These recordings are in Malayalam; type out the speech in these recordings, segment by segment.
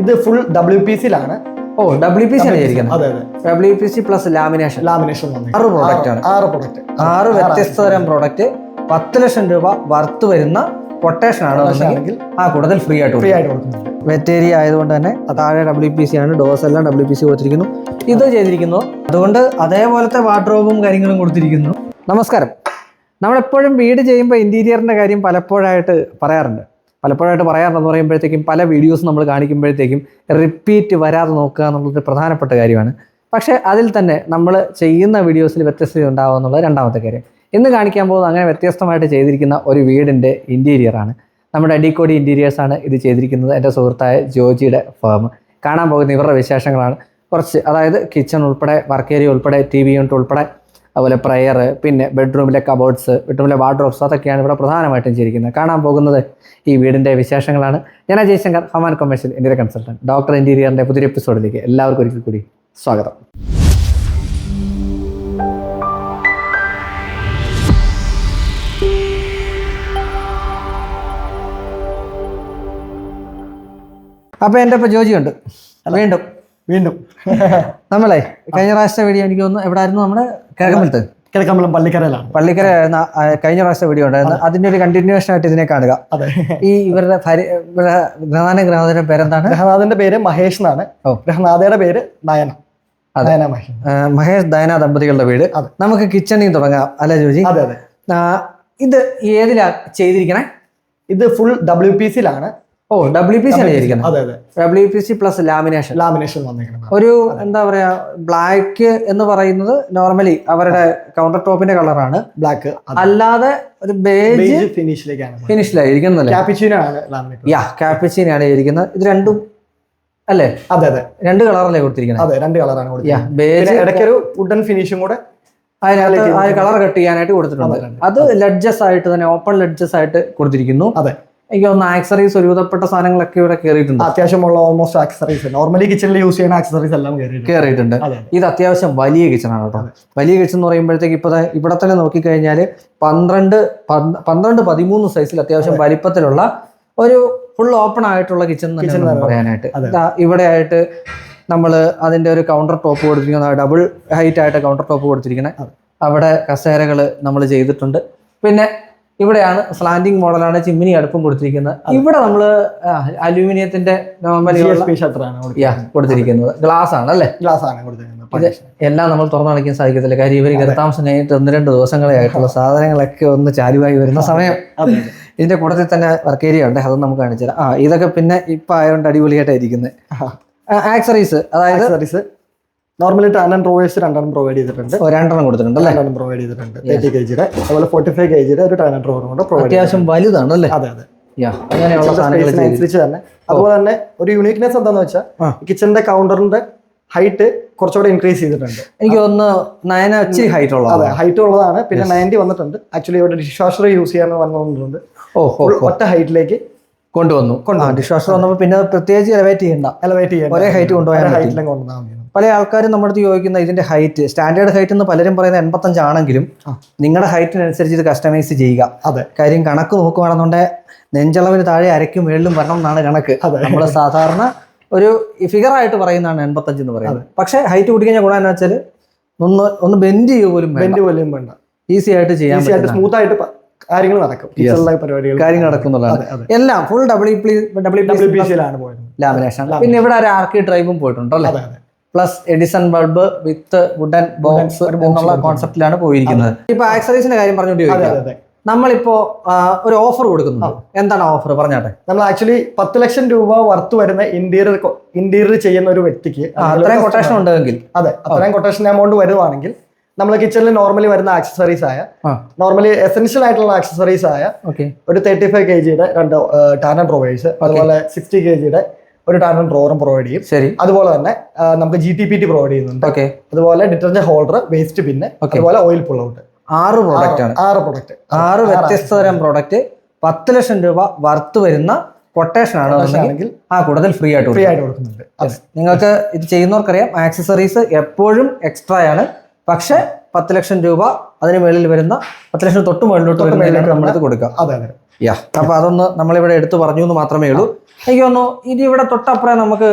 ഇത് ഫുൾ ഡബ്ല്യു പി സിയിലാണ് ഓ ഡബ്ല്യു പി സി ആണ് ചെയ്തിരിക്കുന്നത് അതെ അതെ. W P C plus lamination lamination ആറ് പ്രോഡക്റ്റ് ആണ്. ആറ് പ്രോഡക്റ്റ് ആറ് വ്യത്യസ്ത തരം പ്രോഡക്റ്റ് പത്ത് ലക്ഷം രൂപ വർത്ത് വരുന്ന കൊട്ടേഷൻ ആണ് ആ കൂടുതൽ ഫ്രീ ആയിട്ട് ഫ്രീ ആയിട്ട് കൊടുക്കുന്നത് വെറ്റേരിയ ആയതുകൊണ്ട് തന്നെ താഴെ ഡബ്ല്യു പി സി ആണ് ഡോസ് എല്ലാം ഡബ്ല്യു പി സി കൊടുത്തിരിക്കുന്നു. ഇത് ചെയ്തിരിക്കുന്നു. അതുകൊണ്ട് അതേപോലത്തെ വാർഡ്രോബും കാര്യങ്ങളും കൊടുത്തിരിക്കുന്നു. നമസ്കാരം. നമ്മളെപ്പോഴും വീട് ചെയ്യുമ്പോൾ ഇന്റീരിയറിന്റെ കാര്യം പലപ്പോഴായിട്ട് പറയാറുണ്ട്. പലപ്പോഴായിട്ട് പറയാറുണ്ടെന്ന് പറയുമ്പോഴത്തേക്കും പല വീഡിയോസ് നമ്മൾ കാണിക്കുമ്പോഴത്തേക്കും റിപ്പീറ്റ് വരാതെ നോക്കുക എന്നുള്ളത് പ്രധാനപ്പെട്ട കാര്യമാണ്. പക്ഷേ അതിൽ തന്നെ നമ്മൾ ചെയ്യുന്ന വീഡിയോസിൽ വ്യത്യസ്തത ഉണ്ടാവുക എന്നുള്ളത് രണ്ടാമത്തെ കാര്യം. ഇന്ന് കാണിക്കാൻ പോകുന്നത് അങ്ങനെ വ്യത്യസ്തമായിട്ട് ചെയ്തിരിക്കുന്ന ഒരു വീടിന്റെ ഇന്റീരിയറാണ് നമ്മുടെ അടിക്കോടി ഇന്റീരിയേഴ്സാണ് ഇത് ചെയ്തിരിക്കുന്നത്. എന്റെ സുഹൃത്തായ ജോജിയുടെ ഫേം കാണാൻ പോകുന്ന ഇവരുടെ വിശേഷങ്ങളാണ്. കുറച്ച് അതായത് കിച്ചൺ ഉൾപ്പെടെ വർക്ക് ഏരിയ ഉൾപ്പെടെ ടി വി യൂണിറ്റ് ഉൾപ്പെടെ അതുപോലെ പ്രയർ പിന്നെ ബെഡ്റൂമിലെ കബോർഡ്സ് ബെഡ്റൂമിലെ വാർഡ്രോബ്സ് അതൊക്കെയാണ് ഇവിടെ പ്രധാനമായിട്ടും ചെയ്തിരിക്കുന്നത് കാണാൻ പോകുന്നത് ഈ വീടിന്റെ വിശേഷങ്ങളാണ്. ഞാൻ അജയ് ശങ്കർ ഹമാൻ കൊമേഴ്ഷ്യൽ ഇന്ത്യയിലെ കൺസൾട്ടന്റ് ഡോക്ടർ ഇന്റീരിയറിന്റെ പുതിയ എപ്പിസോഡിലേക്ക് എല്ലാവർക്കും ഒരിക്കൽ കൂടി സ്വാഗതം. അപ്പോൾ എന്റെ ഇപ്പോൾ ജോജിയുണ്ട്. വീണ്ടും വീണ്ടും. നമ്മളെ കഴിഞ്ഞ പ്രാവശ്യത്തെ വീഡിയോ എനിക്ക് തോന്നുന്നു എവിടെയായിരുന്നു നമ്മുടെ? കിഴക്കമ്പലത്ത്. കിഴക്കമ്പലം പള്ളിക്കരയിലാണ്. പള്ളിക്കര ആയിരുന്ന, കഴിഞ്ഞ പ്രാവശ്യത്തെ വീഡിയോ ഉണ്ടായിരുന്നു. അതിന്റെ ഒരു കണ്ടിന്യൂഷൻ ആയിട്ട് ഇതിനെ കാണുക. അതെ. ഈ ഇവരുടെ ഗ്രഹനാഥന ഇവരുടെ ഗ്രഹനാഥ ഗ്രഹനാഥന്റെ പേരെന്താണ്? ഗ്രഹനാഥന്റെ പേര് മഹേഷ് എന്നാണ്. ഓ. ഗ്രഹനാഥയുടെ പേര് നയന. അതെ. മഹേഷ്. ദയന ദമ്പതികളുടെ വീട്. നമുക്ക് കിച്ചണിൽ തുടങ്ങാം അല്ലെ ജോജി? അതെ അതെ. ഇത് ഏതിലാ ചെയ്തിരിക്കണേ? ഇത് ഫുൾ ഡബ്ല്യു പി സിയിലാണ് ഓ ഡബ്ല്യു പി സി അതെ അതെ. W P C plus lamination lamination വന്നിരിക്കുന്നത് ഒരു എന്താ പറയാ ബ്ലാക്ക് എന്ന് പറയുന്നത് നോർമലി അവരുടെ കൗണ്ടർ ടോപ്പിന്റെ കളറാണ് ബ്ലാക്ക് അല്ലാതെ ഒരു ബേജ് ഫിനിഷിലേക്കാണ് ഫിനിഷിലായിരിക്കുന്നല്ലേ യാ ചെയ്തിരിക്കുന്നത് ഇത് രണ്ടും അല്ലേ? അതെ അതെ. രണ്ട് കളറല്ലേ കൊടുത്തിരിക്കുന്നത് അതെ രണ്ട് കളറാണ് കൊടുത്തിരിക്കുന്നത്. ബേജ് ഇടയ്ക്കൊരു വുഡൻ ഫിനിഷും കൂടെ അതിനകത്ത് ആ കളർ കട്ട് ചെയ്യാനായിട്ട് കൊടുത്തിട്ടുണ്ട്. അത് ലഡ്ജസ് ആയിട്ട് തന്നെ ഓപ്പൺ ലഡ്ജസ് ആയിട്ട് കൊടുത്തിരിക്കുന്നു. അതെ. എനിക്ക് തോന്നുന്നു ആക്സറീസ് ഒരുവിധപ്പെട്ട സാധനങ്ങളൊക്കെ ഇവിടെ കയറിയിട്ടുണ്ട് അത്യാവശ്യമുള്ള ഓൾമോസ്റ്റ് ആക്സറീസ് നോർമലി കിച്ചണിൽ യൂസ് ചെയ്യുന്ന ആക്സറീസ് എല്ലാം കയറിയിട്ടുണ്ട് ഇത് അത്യാവശ്യം വലിയ കിച്ചണാണ് കേട്ടോ. വലിയ കിച്ചൺ എന്ന് പറയുമ്പോഴത്തേക്ക് ഇപ്പൊ ദേ ഇവിടെ തന്നെ നോക്കിക്കഴിഞ്ഞാൽ പന്ത്രണ്ട് പന്ത് പന്ത്രണ്ട് പതിമൂന്ന് സൈസിൽ അത്യാവശ്യം വലിപ്പത്തിലുള്ള ഒരു ഫുൾ ഓപ്പൺ ആയിട്ടുള്ള കിച്ചൺ തന്നെ. പറയാനായിട്ട്. ഇവിടെ ആയിട്ട് നമ്മൾ അതിന്റെ ഒരു കൗണ്ടർ ടോപ്പ് കൊടുത്തിരിക്കുന്ന ഡബിൾ ഹൈറ്റ് ആയിട്ട് കൗണ്ടർ ടോപ്പ് കൊടുത്തിരിക്കുന്നത് അവിടെ കസേരകൾ നമ്മൾ ചെയ്തിട്ടുണ്ട്. പിന്നെ ഇവിടെയാണ് സ്ലാൻഡിങ് മോഡലാണ് ചിമ്മിനി അടുപ്പം കൊടുത്തിരിക്കുന്നത്. ഇവിടെ നമ്മൾ അലൂമിനിയത്തിന്റെ ഷട്ടറാണ് കൊടുത്തിരിക്കുന്നത്. ഗ്ലാസ് ആണ് അല്ലേ? ഗ്ലാസ് ആണ് കൊടുത്തിരിക്കുന്നത് എല്ലാം നമ്മൾ തുറന്നടക്കാൻ സാധിക്കത്തില്ല. കാര്യം ഇവർ ഗർത്താംശം കഴിഞ്ഞിട്ട് ഒന്ന് രണ്ട് ദിവസങ്ങളെ ആയിട്ടുള്ള സാധനങ്ങളൊക്കെ ഒന്ന് ചാലുവായി വരുന്ന സമയം. ഇതിന്റെ കൂട്ടത്തിൽ തന്നെ വർക്ക് ഏരിയ ഉണ്ട്. അതൊന്നും നമുക്ക് കാണിച്ചു തരാം. ആ ഇതൊക്കെ പിന്നെ ഇപ്പൊ ആയതുകൊണ്ട് അടിപൊളിയായിട്ടായിരിക്കുന്നത് ആക്സറീസ് അതായത് നോർമലി ടാൻ ആൻഡ് റോവേഴ്സ് രണ്ടെണ്ണം പ്രൊവൈഡ് ചെയ്തിട്ടുണ്ട്. രണ്ടെണ്ണം കൊടുത്തിട്ടുണ്ട് അല്ലേ? രണ്ടെണ്ണം പ്രൊവൈഡ് ചെയ്തിട്ടുണ്ട്. തേർട്ടി കെ ജിയുടെ അതുപോലെ ഫോർട്ടി ഫൈവ് കെ ജിയുടെ ഒരു ടാൻ ആൻഡ് റോവർ കൊണ്ട് പ്രൊവൈഡ് അത്യാവശ്യം വലുതാണ് അല്ലേ? അതെ അതെ. അനുസരിച്ച് തന്നെ. അതുപോലെ തന്നെ ഒരു യൂണിക്നെസ് എന്താന്ന് വെച്ചാൽ കിച്ചന്റെ കൗണ്ടറിന്റെ ഹൈറ്റ് കുറച്ചുകൂടെ ഇൻക്രീസ് ചെയ്തിട്ടുണ്ട്. എനിക്ക് ഒന്ന് നയന ഇച്ചിരി ഹൈറ്റ് ഉള്ളത് അതെ ഹൈറ്റ് ഉള്ളതാണ്. പിന്നെ നയന്റി വന്നിട്ടുണ്ട്. ആക്ച്വലി ഇവിടെ ഡിഷ് വാഷർ യൂസ് ചെയ്യാൻ വന്നിട്ടുണ്ട് ഓ ഓ ഒറ്റ ഹൈറ്റിലേക്ക് കൊണ്ടുവന്നു. ഡിഷ് വാഷർ വന്നപ്പോൾ പിന്നെ പ്രത്യേകിച്ച് എലവേറ്റ് ചെയ്യണ്ട. എലവേറ്റ് ചെയ്യാൻ ഒരേ ഹൈറ്റ് കൊണ്ടുപോയാൽ. ഹൈറ്റിലും കൊണ്ടുവന്നാൽ മതി. പല ആൾക്കാരും നമ്മുടെ അടുത്ത് ചോദിക്കുന്ന ഇതിന്റെ ഹൈറ്റ് സ്റ്റാൻഡേർഡ് ഹൈറ്റ് എന്ന് പലരും പറയുന്ന എൺപത്തഞ്ചാണെങ്കിലും. നിങ്ങളുടെ ഹൈറ്റിനനുസരിച്ച് ഇത് കസ്റ്റമൈസ് ചെയ്യുക. അതെ. കാര്യം കണക്ക് നോക്കുകയാണെന്നുണ്ടെങ്കിൽ നെഞ്ചളവിന് താഴെ അരയ്ക്കും മേളിലും വരണം എന്നാണ് കണക്ക്. നമ്മൾ സാധാരണ ഒരു ഫിഗർ ആയിട്ട് പറയുന്നതാണ് എൺപത്തഞ്ച് എന്ന് പറയുന്നത്. പക്ഷേ ഹൈറ്റ് കൂട്ടിക്കഴിഞ്ഞ കഴിഞ്ഞാൽ ഗുണം എന്ന് വെച്ചാൽ ഒന്ന് ഒന്ന് ബെൻഡ് ചെയ്യുക പോലും ബെൻഡ് പോലും വേണ്ട. ഈസി ആയിട്ട് ചെയ്യാൻ സ്മൂത്ത് ആയിട്ട് കാര്യങ്ങൾ നടക്കും. പരിപാടികൾ കാര്യങ്ങൾ നടക്കുന്നുള്ളതാണ് എല്ലാം full W W W P lamination പിന്നെ ഇവിടെ ഒരു ആർക്കി ഡ്രൈവും പോയിട്ടുണ്ടല്ലോ? അല്ലേ അതെ അതെ. Plus Edison bulb with wooden box എന്നുള്ള കോൺസെപ്റ്റിലാണ് പോയിരിക്കുന്നത്. ഇപ്പൊ ആക്സറീസിന്റെ കാര്യം പറഞ്ഞുകൊണ്ട് നമ്മളിപ്പോ ഒരു ഓഫർ കൊടുക്കുന്നു എന്താണ് ഓഫർ? പറഞ്ഞാട്ടെ. നമ്മൾ ആക്ച്വലി പത്ത് ലക്ഷം രൂപ വർത്ത് വരുന്ന ഇന്റീരിയർ ഇന്റീരിയർ ചെയ്യുന്ന ഒരു വ്യക്തിക്ക് അത്രയും കൊട്ടേഷൻ ഉണ്ടെങ്കിൽ. അതെ അത്രയും കൊട്ടേഷൻ എമൗണ്ട് വരുവാണെങ്കിൽ നമ്മൾ കിച്ചണിൽ നോർമലി വരുന്ന ആക്സസറീസ് ആയ നോർമലി എസെൻഷ്യൽ ആയിട്ടുള്ള ആക്സസറീസ് ആയ ഒരു തേർട്ടി ഫൈവ് കെ ജിയുടെ രണ്ട് ടാനൻ പ്രൊവൈഡ്സ് അതുപോലെ സിക്സ്റ്റി കെ ജിയുടെ ഒരു ടാനൻ ഡ്രോറും പ്രൊവൈഡ് ചെയ്യും. ശരി. അതുപോലെ തന്നെ നമുക്ക് G T P T provide ചെയ്യുന്നുണ്ട്. ഓക്കെ അതുപോലെ ഡിറ്റർജന്റ് ഹോൾഡർ വേസ്റ്റ് പിന്നെ അതുപോലെ ഓയിൽ പുൾ ഔട്ട് ആറ് പ്രോഡക്റ്റ് ആണ്. ആറ് പ്രോഡക്റ്റ് ആറ് വ്യത്യസ്ത തരം പ്രോഡക്റ്റ് പത്ത് ലക്ഷം രൂപ വർത്ത് വരുന്ന കൊട്ടേഷൻ ആണ് ആ കൂടുതൽ ഫ്രീ ആയിട്ട് ഫ്രീ ആയിട്ട് കൊടുക്കുന്നുണ്ട്. നിങ്ങൾക്ക് ഇത് ചെയ്യുന്നവർക്കറിയാം ആക്സസറീസ് എപ്പോഴും എക്സ്ട്രാ ആണ്. പക്ഷെ പത്ത് ലക്ഷം രൂപ അതിന് മേളിൽ വരുന്ന പത്ത് ലക്ഷം തൊട്ട് മുകളിലോട്ട് വരുന്ന നമ്മളിത് കൊടുക്കാം അതെ അതെ. യാ. അപ്പൊ അതൊന്ന് നമ്മളിവിടെ എടുത്തു പറഞ്ഞു എന്ന് മാത്രമേ ഉള്ളൂ. എനിക്ക് തോന്നുന്നു ഇനി ഇവിടെ തൊട്ടപ്പുറം നമുക്ക്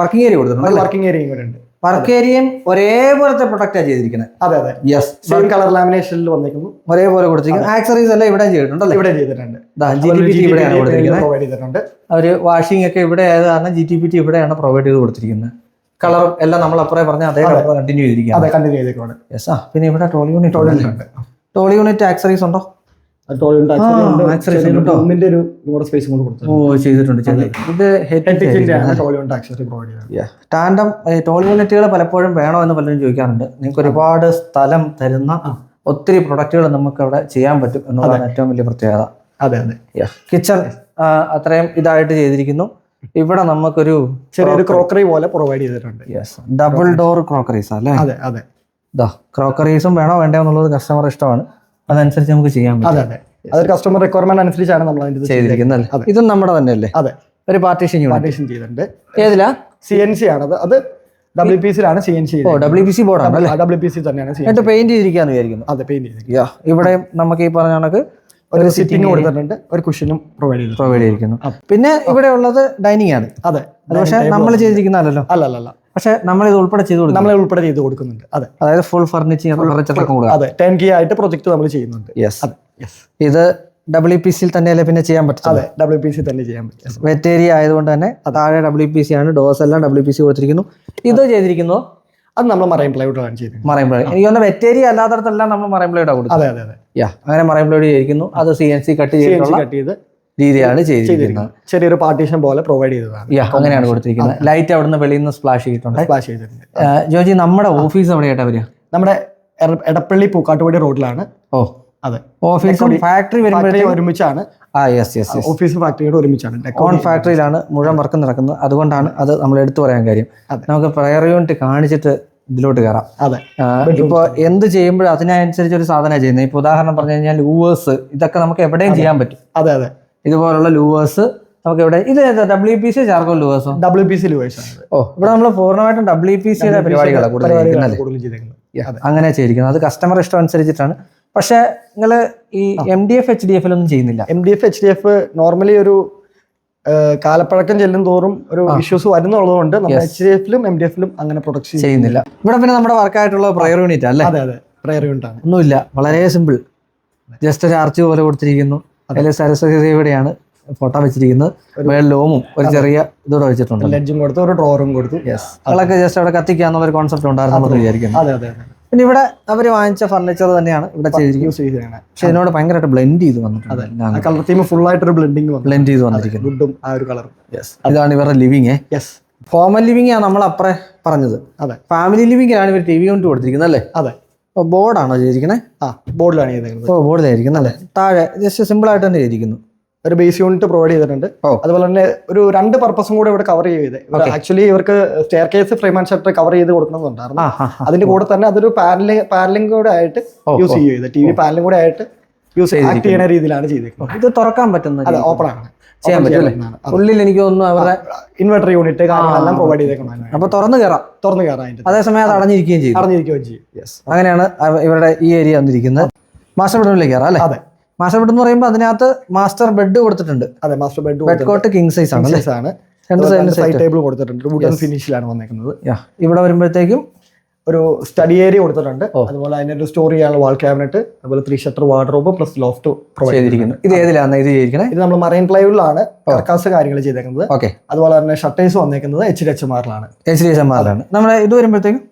വർക്കിംഗ് ഏരിയ കൊടുത്തിട്ടുണ്ട് വർക്കിംഗ് ഏരിയയും കൂടെ ഉണ്ട്. വർക്ക് ഏരിയയും ഒരേപോലത്തെ പ്രൊഡക്റ്റാണ് ചെയ്തിരിക്കുന്നത് അതെ അതെ. യെസ് സെയിം കളർ ലാമിനേഷനിൽ വന്നിരിക്കുന്നു ഒരേപോലെ കൊടുത്തിരിക്കുന്നു. ആക്സറീസ് എല്ലാം ഇവിടെ ചെയ്തിട്ടുണ്ടല്ലേ? ഇവിടെ ചെയ്തിട്ടുണ്ട്. ജി ടി പി ടി ഇവിടെയാണ് കൊടുത്തിരിക്കുന്നത് പ്രൊവൈഡ് ചെയ്തിട്ടുണ്ട്. അവർ വാഷിംഗ് ഒക്കെ ഇവിടെ ആയത് കാരണം ജി ടി പി ടി ഇവിടെയാണ് പ്രൊവൈഡ് ചെയ്ത് കൊടുത്തിരിക്കുന്നത് കളറും എല്ലാം നമ്മൾ അപ്പുറേ പറഞ്ഞ അതേ കളർ കണ്ടിന്യൂ ചെയ്തിരിക്കുകയാണ്. അതെ കണ്ടിന്യൂ ചെയ്തേക്കാണ് യെസ് ആ പിന്നെ ഇവിടെ tall unit Toli unit tall unit accessories ഉണ്ടോ? ടോയ്ലറ്റ് യൂണിറ്റ് ഒരു കൂടെ സ്പേസ് കൊണ്ട് കൊടുത്തു ഓ ചെയ്തിട്ടുണ്ട്. ഇത് ടാൻഡം ടോൾ യൂണിറ്റുകൾ പലപ്പോഴും വേണോ എന്ന് പലരും ചോദിക്കാറുണ്ട്. നിങ്ങൾക്ക് ഒരുപാട് സ്ഥലം തരുന്ന ഒത്തിരി പ്രൊഡക്റ്റുകൾ നമുക്ക് അവിടെ ചെയ്യാൻ പറ്റും എന്നുള്ളതാണ് ഏറ്റവും വലിയ പ്രത്യേകത. അതെ അതെ. കിച്ചൺ അത്രയും ഇതായിട്ട് ചെയ്തിരിക്കുന്നു. ഇവിടെ നമുക്കൊരു ചെറിയൊരു ക്രോക്കറി പോലെ പ്രൊവൈഡ് ചെയ്തിട്ടുണ്ട്. യെസ് ഡബിൾ ഡോർ ക്രോക്കറീസ് അല്ലേ? അതെ അതെ. ഇതാ ക്രോക്കറീസും വേണോ വേണ്ടോ എന്നുള്ളത് കസ്റ്റമർ ഇഷ്ടമാണ്. അതനുസരിച്ച് നമുക്ക് ചെയ്യാൻ അതെ അതെ. അത് കസ്റ്റമർ റിക്വയർമെന്റ് അനുസരിച്ചാണ് നമ്മൾ അതിന്റെ ചെയ്തിരിക്കുന്നത് അല്ലേ. ഇതും നമ്മുടെ തന്നെ അല്ലേ അതെ. ഒരു പാർട്ടീഷൻ പാർട്ടീഷൻ ചെയ്തിട്ടുണ്ട്. ഏതിലാ? സി എൻ സി ആണത്. അത് ഡബ്ല്യു പി സിയിലാണ് സി എൻ സി ഓ ഡബ്ല്യു പി സി ബോർഡാണ് ഡബ്ല്യു പി സി തന്നെയാണ് എന്നിട്ട് പെയിന്റ് ചെയ്തിരിക്കാന്ന് വിചാരിക്കുന്നു. അതെ പെയിന്റ് ചെയ്തിരിക്കുക ഇവിടെ നമുക്ക് ഈ പറഞ്ഞ കണക്ക് ഒരു സിറ്റിംഗ് കൊടുത്തിട്ടുണ്ട് ഒരു കുഷനും പ്രൊവൈഡ് ചെയ്തു പ്രൊവൈഡ് ചെയ്തിരിക്കുന്നു. പിന്നെ ഇവിടെ ഉള്ളത് ഡൈനിങ് ആണ്. അതെ. പക്ഷെ നമ്മൾ ചെയ്തിരിക്കുന്ന അല്ലല്ലോ? അല്ല അല്ല പക്ഷെ നമ്മൾ ഇത് ഉൾപ്പെടെ ചെയ്ത് കൊടുക്കും നമ്മൾ ഉൾപ്പെടെ ചെയ്ത് കൊടുക്കുന്നുണ്ട്. അതെ. അതായത് ഫുൾ കൊടുക്കുക അതെ. ടെൻ കെ ആയിട്ട് പ്രൊജക്ട് നമ്മൾ ചെയ്യുന്നുണ്ട്. യെസ് യെസ് ഇത് ഡബ്ല്യു പി സിയിൽ തന്നെയല്ലേ പിന്നെ ചെയ്യാൻ പറ്റും അതെ. ഡബ്ല്യു പി സി തന്നെ ചെയ്യാൻ പറ്റും. വെറ്റേരിയ ആയതുകൊണ്ട് തന്നെ താഴെ ഡബ്ല്യു പി സി ആണ് ഡോസ് എല്ലാം ഡബ്ല്യു പി സി കൊടുത്തിരിക്കുന്നു. ഇത് ചെയ്തിരിക്കുന്നു അത് നമ്മൾ മറൈൻ പ്ലൈവുഡാണ് ചെയ്തത്. മറൈൻ ബ്ലേഡ് എനിക്ക് തോന്നുന്നു വെറ്റേരിയ അല്ലാത്തടത്തെല്ലാം നമ്മൾ മറൈൻ പ്ലൈവുഡാണ് കൊടുത്തത്. അതെ അതെ അതെ. യാ അങ്ങനെ മറൈൻ ബ്ലേഡ് ചെയ്തിരിക്കുന്നു. അത് സി എൻ സി കട്ട് ചെയ്തിട്ടുള്ള കട്ട് ചെയ്ത് രീതിയാണ് ചെയ്തിരിക്കുന്നത്. ചെറിയൊരു പാർട്ടീഷൻ പോലെ പ്രൊവൈഡ് ചെയ്തതാണ്. അങ്ങനെയാണ് കൊടുത്തിരിക്കുന്നത്. ലൈറ്റ് അവിടുന്ന് വെളിയിൽ നിന്ന് സ്പ്ലാഷ് ചെയ്തിട്ടുണ്ട്. സ്പ്ലാഷ് ചെയ്തിട്ടുണ്ട്. ജോജി നമ്മുടെ ഓഫീസ് എവിടെയായിട്ടാണ് വരിക? നമ്മുടെ എടപ്പള്ളി പൂക്കാട്ടുപടി റോഡിലാണ് ഓ. അതെ. ഓഫീസും ഫാക്ടറി വരുമ്പോഴത്തേക്കും ഒരുമിച്ചാണ്. ആ യെസ് യെസ് യെസ് ഓഫീസും ഫാക്ടറിയുടെ ഒരുമിച്ചാണ്. ഡെക്കോൺ ഫാക്ടറിയിലാണ് മുഴുവൻ വർക്ക് നടക്കുന്നത്. അതുകൊണ്ടാണ് അത് നമ്മൾ എടുത്തു പറയാൻ കാര്യം. നമുക്ക് പ്രയർ യൂണിറ്റ് കാണിച്ചിട്ട് ഇതിലോട്ട് കയറാം അതെ. ഇപ്പോൾ എന്ത് ചെയ്യുമ്പോഴും അതിനനുസരിച്ച് ഒരു സാധനം ചെയ്യുന്നത്. ഇപ്പോൾ ഉദാഹരണം പറഞ്ഞു കഴിഞ്ഞാൽ ലൂവേഴ്സ് ഇതൊക്കെ നമുക്ക് എവിടെയും ചെയ്യാൻ പറ്റും. അതെ അതെ. ഇതുപോലുള്ള ലൂവേഴ്സ് നമുക്ക് എവിടെ ഇത് ഡബ്ല്യു പി സി ചാർക്കോൾ ലൂവേഴ്സോ ഡബ്ല്യു പി സി ലൂവേഴ്സ് ഓ ഇവിടെ നമ്മൾ പൂർണമായിട്ടും ഡബ്ല്യു പി സിയുടെ പരിപാടികളാണ് കൂടുതൽ അങ്ങനെ ചെയ്തിരിക്കുന്നത്. അത് കസ്റ്റമർ ഇഷ്ടം അനുസരിച്ചിട്ടാണ് പക്ഷേ നിങ്ങൾ ഈ M D F H D എഫിലൊന്നും ചെയ്യുന്നില്ല. M D F H D F normally ഒരു കാലപ്പഴക്കം ചെല്ലും തോറും ഒരു ഇഷ്യൂസ് വരുന്നുള്ളതുകൊണ്ട് നമ്മൾ എച്ച് ഡി എഫിലും എം ഡി എഫിലും അങ്ങനെ പ്രൊഡക്ഷൻ ചെയ്യുന്നില്ല. ഇവിടെ പിന്നെ നമ്മുടെ വർക്കായിട്ടുള്ള പ്രയർ യൂണിറ്റ് അല്ലേ? അതെ അതെ. പ്രയർ യൂണിറ്റ് ആണ്. ഒന്നുമില്ല. വളരെ സിമ്പിൾ ജസ്റ്റ് ഒരു ആർച്ച് പോലെ കൊടുത്തിരിക്കുന്നു. അതിലെ സരസ്വതി ദേവിയുടെയാണ് ഫോട്ടോ വെച്ചിരിക്കുന്നത്. ലോമും ഒരു ചെറിയ ഇതോടെ വെച്ചിട്ടുണ്ട്. ലഡ്ജും കൊടുത്തു ഒരു ഡ്രോറും കൊടുത്തു യെസ് അതൊക്കെ ജസ്റ്റ് അവിടെ കത്തിക്കാന്നുള്ള ഒരു കോൺസെപ്റ്റ് ഉണ്ടായിരുന്നു നമ്മൾ വിചാരിക്കുന്നു. അതെ അതെ. പിന്നെ ഇവിടെ അവർ വാങ്ങിച്ച ഫർണിച്ചർ തന്നെയാണ് ഇവിടെ യൂസ് ചെയ്തിരിക്കുന്നത്. പക്ഷെ ഇതിനോട് ഭയങ്കരമായിട്ട് ബ്ലെൻഡ് ചെയ്ത് വന്നിട്ടുണ്ട്. കളർ തീം ഫുൾ ആയിട്ട് ഒരു ബ്ലെൻഡിങ് ബ്ലെൻഡ് ചെയ്ത് വന്നിരിക്കുന്നു. വുഡും ആ ഒരു കളർ യെസ് ഇതാണ് ഇവരുടെ ലിവിങ് യെസ് ഫോമൽ ലിവിങ് ആണ് നമ്മൾ അപ്പറേ പറഞ്ഞത്. അതെ. ഫാമിലി ലിവിങ്ങിലാണ് ഇവർ ടി വി കൊണ്ട് കൊടുത്തിരിക്കുന്നത് അല്ലേ? അതെ. അപ്പോൾ ബോർഡാണോ ചെയ്തിരിക്കുന്നത്? ആ ബോർഡിലാണ് ചെയ്തിരിക്കുന്നത്. ഓ ബോർഡിലായിരിക്കുന്നത് അല്ലേ? താഴെ ജസ്റ്റ് സിമ്പിൾ ആയിട്ട് തന്നെ ചെയ്തിരിക്കുന്നു. ഒരു ബേസ് യൂണിറ്റ് പ്രൊവൈഡ് ചെയ്തിട്ടുണ്ട്. അതുപോലെ തന്നെ ഒരു രണ്ട് പർപ്പസും കൂടെ ഇവിടെ കവർ ചെയ്ത് ആക്ച്വലി ഇവർക്ക് staircase frame and shutter cover ചെയ്ത് കൊടുക്കണമെന്നുണ്ടായിരുന്നു അതിന്റെ കൂടെ തന്നെ അതൊരു പാനലിംഗ് പാനലിംഗ് കൂടെ ആയിട്ട് യൂസ് ചെയ്യുന്നത് ടി വി പാനലും കൂടെ ആയിട്ട് യൂസ് ആക്ട് ചെയ്യുന്ന രീതിയിലാണ് ചെയ്തേക്കുന്നത് ഇത് തുറക്കാൻ പറ്റുന്ന ഓപ്പൺ ആണ്. ചെയ്യാൻ പറ്റും ഉള്ളിൽ എനിക്ക് തോന്നുന്നു അവരുടെ ഇൻവെർട്ടർ യൂണിറ്റ് കാര്യങ്ങളെല്ലാം പ്രൊവൈഡ് ചെയ്തേക്കണം അപ്പൊ തുറന്നു കയറാം തുറന്നു കയറാം അതേസമയം അത് അടഞ്ഞിരിക്കുകയും ചെയ്യും. അടഞ്ഞിരിക്കുകയും ചെയ്യും. അങ്ങനെയാണ് ഇവരുടെ ഈ ഏരിയ വന്നിരിക്കുന്നത്. മാസ്റ്റർ ബെഡ്റൂമിലേക്ക് കയറാം അല്ലേ? അതെ. മാസ്റ്റർ ബെഡ് എന്ന് പറയുമ്പോൾ അതിനകത്ത് മാസ്റ്റർ ബെഡ് കൊടുത്തിട്ടുണ്ട്. അതെ master bed bed cot king size ആണ് സൈസ് ആണ്. രണ്ട് സൈഡിലും സൈഡ് ടേബിൾ കൊടുത്തിട്ടുണ്ട്. വുഡൻ ഫിനിഷിലാണ് വന്നേക്കുന്നത്. ഇവിടെ വരുമ്പോഴത്തേക്കും ഒരു സ്റ്റഡി ഏരിയ കൊടുത്തിട്ടുണ്ട്. അതുപോലെ അതിന്റെ ഒരു സ്റ്റോർ ചെയ്യാനുള്ള വാൾ ക്യാബിനറ്റ് അതുപോലെ three shutter wardrobe plus loft provide ചെയ്തിരിക്കുന്നു. ഇത് ഏതിലാണ്? ഇത് ചെയ്തിരിക്കുന്നത് ഇത് നമ്മൾ മറൈൻ പ്ലൈവുഡിലാണ് കർക്കാസ് കാര്യങ്ങൾ ചെയ്തേക്കുന്നത്. ഓക്കെ അതുപോലെ തന്നെ ഷട്ടേഴ്സ് വന്നേക്കുന്നത് എച്ച് ഡി എച്ച് എം ആറിലാണ് എച്ച് ഡി എച്ച് എം ആറിലാണ് നമ്മൾ ഇത് വരുമ്പോഴത്തേക്കും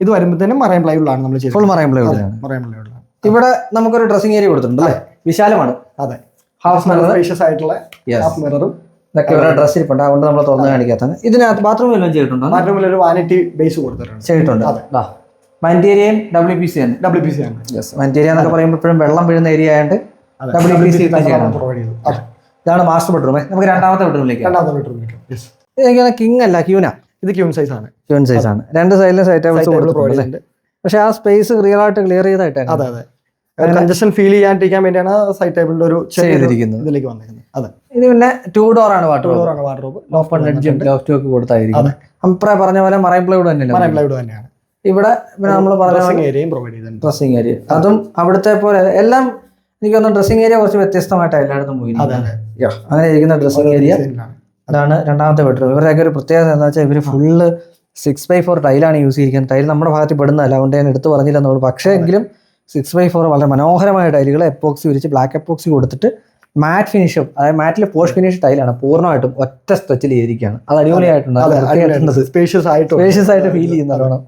ഇത് വരുമ്പോഴത്തേനും മറൈൻ പ്ലൈവുഡിലാണ് നമ്മൾ ചെയ്തത് മറൈൻ പ്ലൈവുഡിലാണ് മറൈൻ പ്ലൈവുഡിലാണ് ഇവിടെ നമുക്കൊരു ഡ്രസ്സിംഗ് ഏരിയ കൊടുത്തിട്ടുണ്ട് അല്ലേ വിശാലമാണ്. അതെ. ഹാഫ് മിറർ ആയിട്ടുള്ള. ഹാഫ് മിററും ഇതൊക്കെ ഇവരുടെ ഡ്രസ് ഇരിപ്പുണ്ട്. അതുകൊണ്ട് നമ്മൾ തുറന്ന് കാണിക്കാത്ത ഇതിനകത്ത് ബാത്റൂം എല്ലാം ചെയ്തിട്ടുണ്ടോ? ബാത്റൂമിൽ ഒരു വാനിറ്റി ബേസ് കൊടുത്തിട്ടുണ്ട്. ചെയ്തിട്ടുണ്ട്. മന്റേരിയയും ഡബ്ല്യു പി സി ആണ്. ഡബ്ല്യു പി സി ആണ്. യെസ് മന്റേരിയ എന്നൊക്കെ പറയുമ്പോൾ ഇപ്പോഴും വെള്ളം വീഴുന്ന ഏരിയ ആയതുകൊണ്ട് ഡബ്ല്യു പി സി അതെ. ഇതാണ് മാസ്റ്റർ ബെഡ്റൂം നമുക്ക് രണ്ടാമത്തെ ബെഡ്റൂമിലേക്ക് രണ്ടാമത്തെ ബെഡ്റൂമിലേക്ക് കിങ് അല്ല ക്യൂന ഇത് ക്യൂൺ സൈസ് ആണ്. ക്യൂൺ സൈസ് ആണ്. രണ്ട് സൈഡിലും സൈറ്റ് ടേബിൾസ് കൊടുത്തിട്ടുണ്ട് പക്ഷെ ആ സ്പേസ് റിയൽ ആയിട്ട് ക്ലിയർ ചെയ്തായിട്ടാണ്. അതെ അതെ. കൺജഷൻ ഫീൽ ചെയ്യാണ്ടിരിക്കാൻ വേണ്ടിയാണ് സൈഡ് ടേബിളിന്റെ ഒരു ചെയ്തിരിക്കുന്നത്. ഇതിലേക്ക് വന്നിരിക്കുന്നത്. അതെ. ഇത് പിന്നെ ടൂ ഡോർ ആണ് വാട്ടർ ഡോറാണ് വാർഡ്രോബ് ഓപ്പൺ എഡ്ജും ലോഫ്റ്റും ഒക്കെ കൊടുത്തായിരിക്കും. അഭിപ്രായം പറഞ്ഞ പോലെ മറൈൻ പ്ലൈവുഡ് തന്നെയല്ലേ മറൈൻ പ്ലൈവുഡ് തന്നെയാണ്. ഇവിടെ പിന്നെ നമ്മൾ പറഞ്ഞ ഡ്രസ്സിംഗ് ഏരിയയും പ്രൊവൈഡ് ചെയ്തിട്ടുണ്ട്. ഡ്രസ്സിംഗ് ഏരിയ അതും അവിടുത്തെ പോലെ എല്ലാം എനിക്ക് തോന്നുന്നു ഡ്രസ്സിംഗ് ഏരിയ കുറച്ച് വ്യത്യസ്തമായിട്ട് എല്ലായിടത്തും പോയി അങ്ങനെ ഇരിക്കുന്ന ഡ്രസ്സിംഗ് ഏരിയ അതാണ് രണ്ടാമത്തെ ബെഡ്റൂം ഇവരുടെയൊക്കെ ഒരു പ്രത്യേകത എന്താ വെച്ചാൽ ഇവർ ഫുള്ള് സിക്സ് ബൈ ഫോർ ടൈലാണ് യൂസ് ചെയ്തിരിക്കുന്നത്. ടൈൽ നമ്മുടെ ഭാഗത്ത് പെടുന്നതല്ല അതുകൊണ്ട് ഞാൻ എടുത്തു പറഞ്ഞില്ല എന്നുള്ളൂ പക്ഷേ എങ്കിലും സിക്സ് ബൈ ഫോർ വളരെ മനോഹരമായ ടൈലുകൾ എപ്പോക്സി വിരിച്ച് ബ്ലാക്ക് എപ്പോക്സി കൊടുത്തിട്ട് മാറ്റ് ഫിനിഷും അതായത് മാറ്റിൽ പോസ്റ്റ് ഫിനിഷ് ടൈലാണ് പൂർണമായിട്ടും ഒറ്റ സ്ട്രെച്ചിൽ ചെയ്തിരിക്കുകയാണ്. അത് അടിപൊളിയായിട്ടുണ്ട്. സ്പേഷ്യസ് ആയിട്ട് സ്പേഷ്യസ് ആയിട്ട് ഫീൽ ചെയ്യുന്ന നല്ലോണം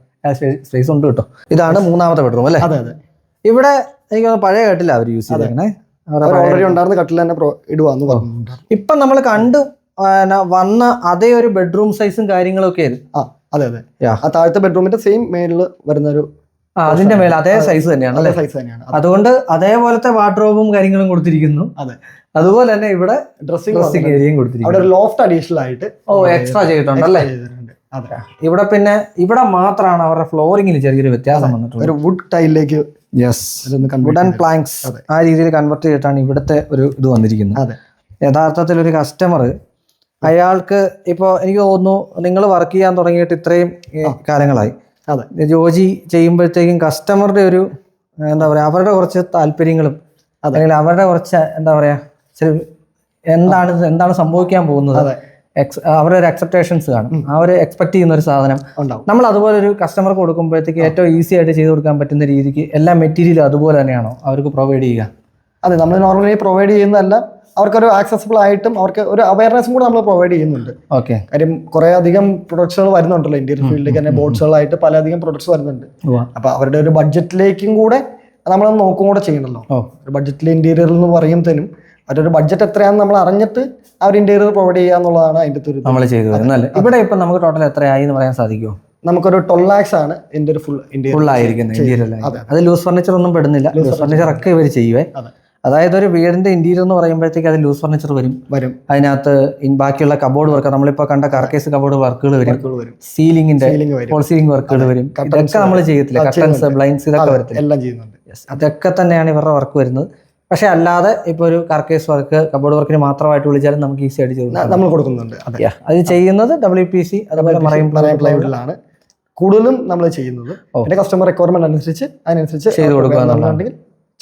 സ്പേസ് ഉണ്ട് കേട്ടോ. ഇതാണ് മൂന്നാമത്തെ ബെഡ്റൂം അല്ലേ? ഇവിടെ എനിക്ക് പഴയ കട്ടില്ല അവർ യൂസ് ചെയ്തേക്കണേ. ഓൾറെഡി ഉണ്ടായിരുന്ന കട്ടിൽ തന്നെ ഇടുവാന്ന് ഇപ്പം നമ്മൾ കണ്ടു വന്ന അതേ ഒരു ബെഡ്റൂം സൈസും കാര്യങ്ങളൊക്കെ ആ. അതെ അതെ. ആ താഴത്തെ ബെഡ്റൂമിന്റെ സെയിം മേളിൽ വരുന്ന ഒരു അതിന്റെ മേലെ അതേ സൈസ് തന്നെയാണ് അതേ അല്ലേ? സൈസ് തന്നെയാണ്. അതുകൊണ്ട് അതേപോലത്തെ വാർഡ്രോബും കാര്യങ്ങളും കൊടുത്തിരിക്കുന്നു. അതെ. അതുപോലെ തന്നെ ഇവിടെ ഡ്രസ്സിംഗ് ഡ്രസ്സിംഗ് ഏരിയയും കൊടുത്തിരിക്കുന്നു. അവിടെ ലോഫ്റ്റ് അഡീഷണൽ ആയിട്ട് ഓ എക്സ്ട്രാ ചെയ്തിട്ടുണ്ട്. അല്ലേ? അതെ. ഇവിടെ പിന്നെ ഇവിടെ മാത്രമാണ് അവരുടെ ഫ്ലോറിംഗിൽ ചെറിയൊരു വ്യത്യാസം വന്നിട്ടുള്ളത്. ഒരു വുഡ് ടൈലിലേക്ക് യെസ് വുഡൻ പ്ലാങ്ക്സ് ആ രീതിയിൽ കൺവെർട്ട് ചെയ്തിട്ടാണ് ഇവിടുത്തെ ഒരു ഇത് വന്നിരിക്കുന്നത്. യഥാർത്ഥത്തിൽ ഒരു കസ്റ്റമർ അയാൾക്ക് ഇപ്പോൾ എനിക്ക് തോന്നുന്നു നിങ്ങൾ വർക്ക് ചെയ്യാൻ തുടങ്ങിയിട്ട് ഇത്രയും കാലങ്ങളായി. അതെ. ജോജി ചെയ്യുമ്പോഴത്തേക്കും കസ്റ്റമറുടെ ഒരു എന്താ പറയുക അവരുടെ കുറച്ച് താല്പര്യങ്ങളും. അല്ലെങ്കിൽ അവരുടെ കുറച്ച് എന്താ പറയുക ഇച്ചിരി എന്താണ് എന്താണ് സംഭവിക്കാൻ പോകുന്നത്? അവരുടെ ഒരു എക്സെപ്റ്റേഷൻസ് കാണും. അവർ എക്സ്പെക്ട് ചെയ്യുന്ന ഒരു സാധനം. ഉണ്ടാവും. നമ്മൾ അതുപോലെ ഒരു കസ്റ്റമർക്ക് കൊടുക്കുമ്പോഴത്തേക്ക് ഏറ്റവും ഈസി ആയിട്ട് ചെയ്ത് കൊടുക്കാൻ പറ്റുന്ന രീതിക്ക് എല്ലാ മെറ്റീരിയലും അതുപോലെ തന്നെയാണോ അവർക്ക് പ്രൊവൈഡ് ചെയ്യുക? അതെ നമ്മൾ നോർമലി പ്രൊവൈഡ് ചെയ്യുന്നതല്ല അവർക്കൊരു ആക്സസിബിൾ ആയിട്ടും അവർക്ക് ഒരു അവയർനെസ്സും കൂടെ നമ്മൾ പ്രൊവൈഡ് ചെയ്യുന്നുണ്ട്. ഓക്കെ കാര്യം കുറെ അധികം പ്രൊഡക്ട്സുകൾ വരുന്നുണ്ടല്ലോ ഇന്ത്യൻ ഫീൽഡിലേക്ക് തന്നെ ബോട്ട്സുകളായിട്ട് പലധികം പ്രൊഡക്ട്സ് വരുന്നുണ്ട്. അപ്പൊ അവരുടെ ഒരു ബഡ്ജറ്റിലേക്കും കൂടെ നമ്മൾ നോക്കും കൂടെ ചെയ്യണല്ലോ. ഒരു ബഡ്ജറ്റിൽ ഇന്റീരിയർ എന്ന് പറയുമ്പോഴത്തേനും അവരൊരു ബഡ്ജറ്റ് എത്രയാണെന്ന് നമ്മൾ അറിഞ്ഞിട്ട് അവർ ഇന്റീരിയർ പ്രൊവൈഡ് ചെയ്യുക എന്നുള്ളതാണ് അതിന്റെ ഒരു നമ്മൾ ചെയ്തു വരുന്നത് ഇവിടെ ഇപ്പൊ നമുക്ക് ടോട്ടൽ എത്രയായി എന്ന് പറയാൻ സാധിക്കുമോ നമുക്കൊരു ട്വൽ ലാക്സ് ആണ് എന്റെ ഒരു ഫുൾ ഇന്റീരിയർ ഫുൾ ആയിരിക്കുന്നത് ഇന്റീരിയർ അതെ. ലൂസ് ഫർണിച്ചർ ഒന്നും പെടുന്നില്ല. ലൂസ് ഫർണിച്ചർ ഒക്കെ ഇവർ ചെയ്യുവേ. അതായത് ഒരു വീടിന്റെ ഇന്റീരിയർ എന്ന് പറയുമ്പോഴത്തേക്ക് അത് ലൂസ് ഫർണിച്ചർ വരും. വരും. അതിനകത്ത് ബാക്കിയുള്ള കബോർഡ് വർക്ക് നമ്മളിപ്പോ കണ്ട കർക്കേസ് കബോർഡ് വർക്കുകൾ വരും. സീലിംഗിന്റെ സീലിംഗ് വരും. ഫോൾ സീലിംഗ് വർക്കുകൾ വരും. ഇതൊക്കെ നമ്മൾ ചെയ്യത്തില്ല. കട്ടൻസ് ബ്ലൈൻസ് ഇതൊക്കെ വരത്തില്ല. എല്ലാം ചെയ്യുന്നുണ്ട്. അതൊക്കെ തന്നെയാണ് ഇവരുടെ വർക്ക് വരുന്നത്. പക്ഷെ അല്ലാതെ ഇപ്പോൾ ഒരു കർക്കേസ് വർക്ക് കബോർഡ് വർക്കിന് മാത്രമായിട്ട് വിളിച്ചാലും നമുക്ക് ഈസി ആയിട്ട് ചെയ്തു നമ്മൾ കൊടുക്കുന്നുണ്ട്. അതെ. ചെയ്യുന്നത് ഡബ്ല്യു പി സി അതുപോലെ മറൈൻ മറൈൻ പ്ലൈവുഡിലാണ് കൂടുതലും നമ്മൾ ചെയ്യുന്നത്. കസ്റ്റമർ റിക്വയർമെന്റ് അനുസരിച്ച് അതിനനുസരിച്ച് ചെയ്ത് കൊടുക്കുക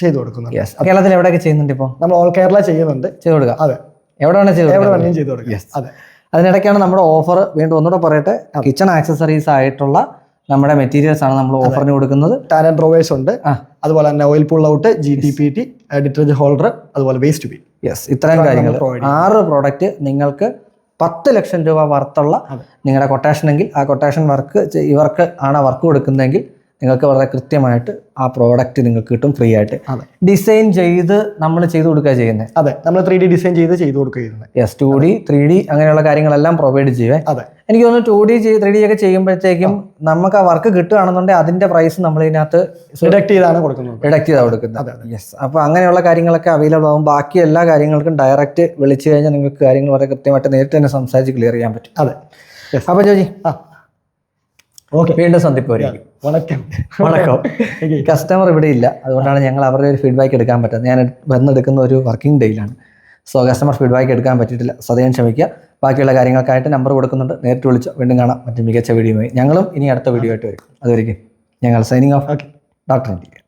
ചെയ്തു കൊടുക്കുന്നുണ്ട്. കേരളത്തിൽ എവിടെയൊക്കെ ചെയ്യുന്നുണ്ട് ഇപ്പോൾ നമ്മൾ ഓൾ കേരള ചെയ്യുന്നുണ്ട്. ചെയ്തു കൊടുക്കുക. അതെ. എവിടെ വേണേൽ ചെയ്ത് എവിടെ വേണമെങ്കിലും ചെയ്തു കൊടുക്കുക അതെ. അതിനിടയ്ക്കാണ് നമ്മുടെ ഓഫർ വീണ്ടും ഒന്നുകൂടെ പറയട്ടെ. കിച്ചൺ ആക്സസറീസ് ആയിട്ടുള്ള നമ്മുടെ മെറ്റീരിയൽസ് ആണ് നമ്മൾ ഓഫറിന് കൊടുക്കുന്നത്. ടാലന്റ് ഡ്രോവേഴ്സ് ഉണ്ട്. അതുപോലെ തന്നെ oil pull out G T P T detergent holder അതുപോലെ വേസ്റ്റ് ബി യെസ് ഇത്രയും കാര്യങ്ങൾ. ആറ് പ്രോഡക്റ്റ് നിങ്ങൾക്ക് പത്ത് ലക്ഷം രൂപ വർത്തുള്ള. നിങ്ങളുടെ കൊട്ടേഷൻ എങ്കിൽ ആ കൊട്ടേഷൻ വർക്ക് ഇവർക്ക് ആണ് വർക്ക് കൊടുക്കുന്നതെങ്കിൽ നിങ്ങൾക്ക് വളരെ കൃത്യമായിട്ട് ആ പ്രോഡക്റ്റ് നിങ്ങൾക്ക് കിട്ടും ഫ്രീ ആയിട്ട്. ഡിസൈൻ ചെയ്ത് നമ്മൾ ചെയ്തു കൊടുക്കുക ചെയ്യുന്നത് അതെ. നമ്മൾ ത്രീ ഡി ഡിസൈൻ ചെയ്ത് ചെയ്തു കൊടുക്കുന്നത് yes two D three D അങ്ങനെയുള്ള കാര്യങ്ങളെല്ലാം പ്രൊവൈഡ് ചെയ്യേ അതെ. എനിക്ക് തോന്നുന്നു ടു ഡി ത്രീ ഡി ഒക്കെ ചെയ്യുമ്പോഴത്തേക്കും നമുക്ക് ആ വർക്ക് കിട്ടുകയാണെന്നുണ്ടെങ്കിൽ അതിന്റെ പ്രൈസ് നമ്മൾ ഇതിനകത്ത് ഡിഡക്ട് ചെയ്താണ് കൊടുക്കുന്നത്. ഡിഡക്ട് ചെയ്താണ് കൊടുക്കുന്നത്. യെസ് അപ്പോൾ അങ്ങനെയുള്ള കാര്യങ്ങളൊക്കെ അവൈലബിൾ ആകും ബാക്കി എല്ലാ കാര്യങ്ങൾക്കും ഡയറക്റ്റ് വിളിച്ചു കഴിഞ്ഞാൽ നിങ്ങൾക്ക് കാര്യങ്ങൾ വളരെ കൃത്യമായിട്ട് നേരിട്ട് തന്നെ സംസാരിച്ച് ക്ലിയർ ചെയ്യാൻ പറ്റും. അതെ. അപ്പൊ അപ്പോൾ ജോജി ആ. ഓക്കെ വീണ്ടും സന്ദിപ്പ് വണക്കം. വണക്കം. കസ്റ്റമർ ഇവിടെ ഇല്ല. അതുകൊണ്ടാണ് ഞങ്ങൾ അവരുടെ ഒരു ഫീഡ്ബാക്ക് എടുക്കാൻ പറ്റുന്നത് ഞാൻ വന്നെടുക്കുന്ന ഒരു വർക്കിംഗ് ഡേയിലാണ് സോ കസ്റ്റമർ ഫീഡ്ബാക്ക് എടുക്കാൻ പറ്റിയിട്ടില്ല. സദയം ക്ഷമിക്കുക. ബാക്കിയുള്ള കാര്യങ്ങൾക്കായിട്ട് നമ്പർ കൊടുക്കുന്നുണ്ട്. നേരിട്ട് വിളിച്ച്. വീണ്ടും കാണാം. മറ്റു മികച്ച വീഡിയോയുമായി ഞങ്ങളും ഇനി അടുത്ത വീഡിയോ ആയിട്ട് വരും. അതുവരെയും ഞങ്ങൾ സൈനിങ് ഓഫ് ഡോക്ടർ ഇന്ത്യ